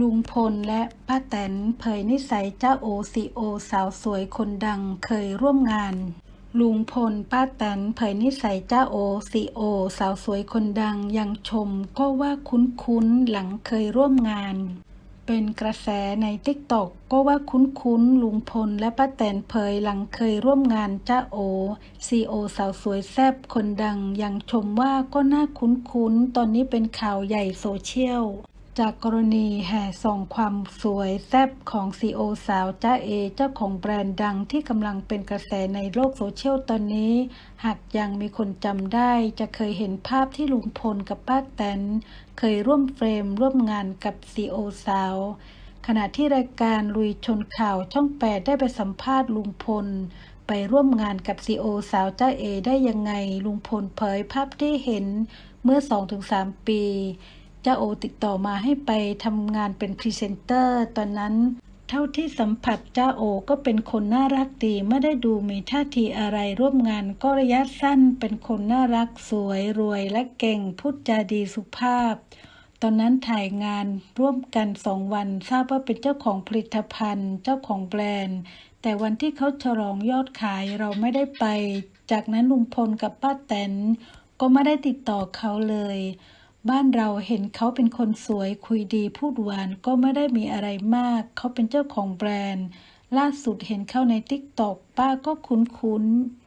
ลุงพลและป้าแตนเผยนิสัยเจ้าโอซีโอสาวสวยคนดังเคยร่วมงาน ลุงพลป้าแตนเผยนิสัยเจ้าโอซีโอสาวสวยคนดังยังชมก็ว่าคุ้นๆหลังเคยร่วมงาน เป็นกระแสในติ๊กตอกก็ว่าคุ้นๆลุงพลและป้าแตนเผยหลังเคยร่วมงานเจ้าโอซีโอสาวสวยแซบคนดังยังชมว่าก็น่าคุ้นๆตอนนี้เป็นข่าวใหญ่โซเชียล จากกรณีแห่ส่องความสวยแซ่บของซีโอสาวจ้าเอ เจ้าของแบรนด์ดังที่กำลังเป็นกระแสในโลกโซเชียลตอนนี้ หากยังมีคนจำได้ จะเคยเห็นภาพที่ลุงพลกับป้าแตน เคยร่วมเฟรมร่วมงานกับซีโอสาว ขณะที่รายการลุยชนข่าวช่องแปดได้ไปสัมภาษณ์ลุงพล ไปร่วมงานกับซีโอสาวจ้าเอ ได้ยังไงลุงพลเผยภาพที่เห็นเมื่อ 2-3 ปี จ้าโอติดต่อมาให้ไปทำงานเป็นพรีเซนเตอร์ตอนนั้น เท่าที่สัมผัสจ้าโอก็เป็นคนน่ารักดีไม่ได้ดูมีท่าทีอะไรร่วมงานก็ระยะสั้นเป็นคนน่ารักสวยรวยและเก่งพูดจาดีสุภาพ ตอนนั้นถ่ายงานร่วมกันสองวันทราบว่าเป็นเจ้าของผลิตภัณฑ์ เจ้าของแบรนด์ แต่วันที่เขาฉลองยอดขายเราไม่ได้ไป จากนั้นลุงพลกับป้าแตนก็ไม่ได้ติดต่อเขาเลย บ้านเราเห็นเขาเป็นคนสวยคุยดีพูดหวานก็ไม่ได้มีอะไรมาก เขาเป็นเจ้าของแบรนด์ ล่าสุดเห็นเข้าในติ๊กตอกป้าก็คุ้นๆ